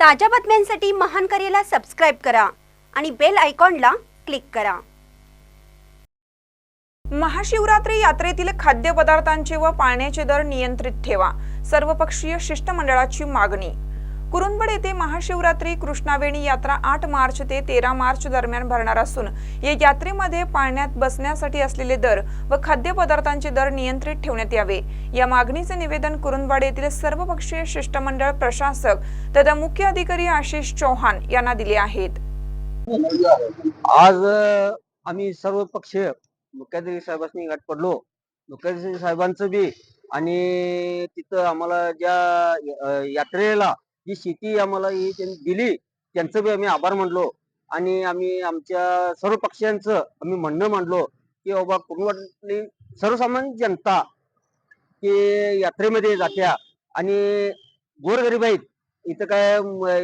ताज्या बातम्यांसाठी महान करेला सबस्क्राईब करा आणि बेल आयकॉनला क्लिक करा. महाशिवरात्री यात्रेतील खाद्यपदार्थांचे व पाण्याचे दर नियंत्रित ठेवा. सर्वपक्षीय शिष्टमंडळाची मागणी कुरुंबड येथे महाशिवरात्री कृष्णावेणी यात्रा आठ मार्च ते तेरा मार्च दरम्यान भरणार असून या यात्रेमध्ये पाळण्यात बसण्यासाठी असलेले दर व खाद्यपदार्थांचे दर नियंत्रित ठेवण्यात यावे. या मागणीचे निवेदन कुरुंदवाड येथील सर्वपक्षीय शिष्टमंडळ प्रशासक तथा मुख्य अधिकारी आशिष चौहान यांना दिले आहेत. आज आम्ही सर्व पक्ष मुख्याधिकारी साहेबांनी गाठ पडलो. मुख्याधिकारी साहेबांचं बी आणि तिथं आम्हाला ज्या यात्रेला जी शेती आम्हाला ही त्यांनी दिली त्यांचं बी आम्ही आभार मानलो. आणि आम्ही आमच्या सर्व पक्षांचं आम्ही म्हणणं मांडलो की बाबा कुणवाडली सर्वसामान्य जनता की यात्रेमध्ये जात्या आणि गोरगरीब आहेत इथं काय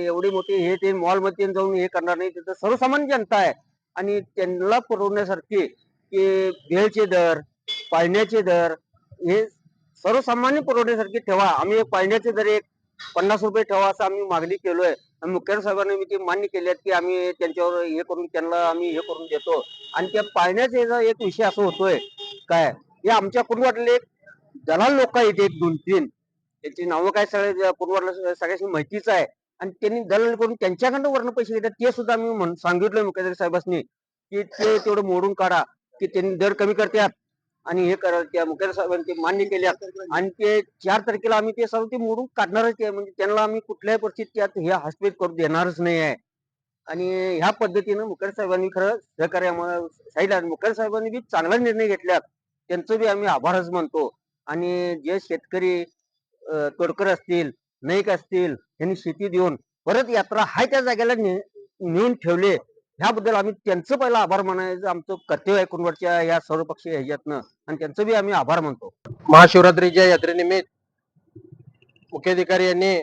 एवढी मोठी हे ते मॉलमध्ये जाऊन हे करणार नाही तिथं सर्वसामान्य जनता आहे. आणि त्यांना पुरवण्यासारखे की भेळचे दर पाळण्याचे दर हे सर्वसामान्य पुरवण्यासारखे ठेवा. आम्ही पाळण्याचे दर एक पन्नास रुपये ठेवा असं आम्ही मागणी केलोय. आणि साहेबांनी मी ती मान्य केली आहेत की आम्ही त्यांच्यावर हे करून त्यांना आम्ही हे करून देतो. आणि त्या पाहण्याचा एक विषय असं होतोय. काय? हे आमच्या कुटुंबातले एक दलाल लोक आहेत एक दोन तीन. त्यांची नावं काय सगळे पूर्वाला सगळ्याशी माहितीच आहे. आणि त्यांनी दलाल करून त्यांच्याकडनं वर्ण पैसे घेतात. ते सुद्धा मी सांगितलं मुख्याधिकारी साहेबांनी की ते तेवढं मोडून काढा की त्यांनी दर कमी करतात. आणि हे करा त्या मुख्याधिकारी साहेबांनी ते मान्य केल्या आणि ते चार तारखेला आम्ही ते सर्व ते मोडून काढणारच आहे. म्हणजे त्यांना आम्ही कुठल्याही परिस्थितीत हे हस्तक्षेप करू देणारच नाही आहे. आणि ह्या पद्धतीनं मुख्याधिकारी साहेबांनी खरं सहकार्य आम्हाला सांगितलं साहेबांनी बी चांगला निर्णय घेतल्यात त्यांचं बी आम्ही आभारच मानतो. आणि जे शेतकरी तोडकर असतील नाईक असतील यांनी शेती देऊन परत यात्रा हाय त्या जागेला नेऊन ठेवले. ह्याबद्दल आम्ही त्यांचं पहिला आभार मानायचं आमचं कर्तव्य आहे कुनवटच्या या सर्वपक्षीय ह्याच्यातनं. आणि त्यांचं बी आम्ही आभार मानतो. महाशिवरात्रीच्या यात्रेनिमित्त मुख्याधिकारी यांनी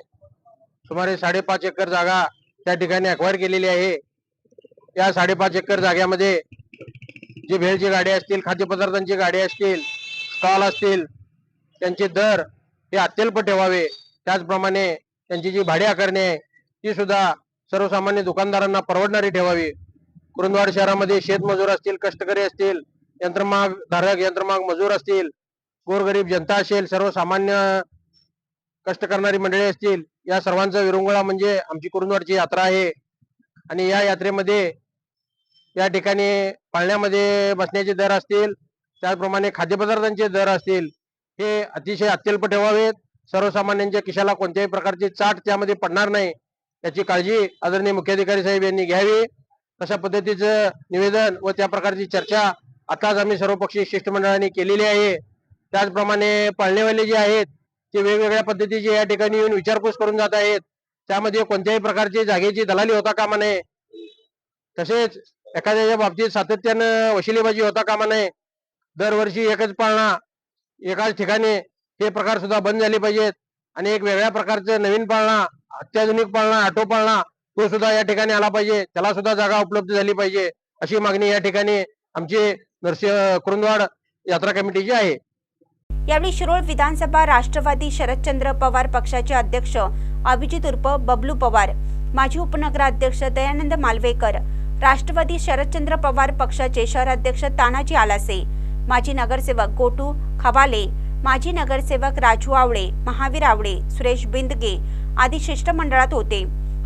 सुमारे साडेपाच एकर जागा त्या ठिकाणी अक्वायर केलेली आहे. या साडेपाच एकर जाग्यामध्ये जे भेळची गाडी असतील खाद्यपदार्थांची गाडी असतील स्टॉल असतील त्यांचे दर हे अत्यल्प ठेवावे. त्याचप्रमाणे त्यांची जी भाडे आकारणी आहे ती सुद्धा सर्वसामान्य दुकानदारांना परवडणारी ठेवावी. कुरुंदवाड शहरामध्ये शेतमजूर असतील कष्टकरी असतील यंत्रमाग धारक यंत्रमाग मजूर असतील गोरगरीब जनता असेल सर्वसामान्य कष्ट करणारी मंडळी असतील या सर्वांचा विरंगुळा म्हणजे आमची कुरुंदवाडची यात्रा आहे. आणि या यात्रेमध्ये या ठिकाणी पाळण्यामध्ये बसण्याचे दर असतील त्याचप्रमाणे खाद्यपदार्थांचे दर असतील हे अतिशय अत्यल्प ठेवावेत. सर्वसामान्यांच्या खिशाला कोणत्याही प्रकारची चाट त्यामध्ये पडणार नाही. याची काळजी आदरणीय मुख्याधिकारी साहेब यांनी घ्यावी. तशा पद्धतीचं निवेदन व त्या प्रकारची चर्चा आताच आम्ही सर्वपक्षीय शिष्टमंडळाने केलेली आहे. त्याचप्रमाणे पाळणेवाले जे आहेत ते वेगवेगळ्या पद्धतीचे या ठिकाणी येऊन विचारपूस करून जात आहेत. त्यामध्ये कोणत्याही प्रकारची जागेची दलाली होता कामा नये. तसेच एखाद्याच्या बाबतीत सातत्यानं वशिलेबाजी होता कामा नये. दरवर्षी एकच पाळणा एकाच ठिकाणी हे प्रकार सुद्धा बंद झाले पाहिजेत. आणि एक वेगळ्या प्रकारचं नवीन पाळणा अत्याधुनिक पाळणा ऑटो पाळणा तो सुद्धा या ठिकाणी आला पाहिजे. त्याला सुद्धा जागा उपलब्ध झाली पाहिजे. अशी मागणी या ठिकाणी आमची नरसिंह कुरुंदवाड यात्रा कमिटीची आहे. यावेळी शिरोळ विधानसभा राष्ट्रवादी शरदचंद्र पवार पक्षाचे अध्यक्ष अभिजित उर्फ बबलू पवार माजी उपनगराध्यक्ष दयानंद मालवेकर राष्ट्रवादी शरदचंद्र पवार पक्षाचे शहराध्यक्ष तानाजी आलासे माजी नगरसेवक गोटू खवाले माजी नगरसेवक राजू आवळे महावीर आवळे सुरेश बिंदगे आदी शिष्टमंडळात होते.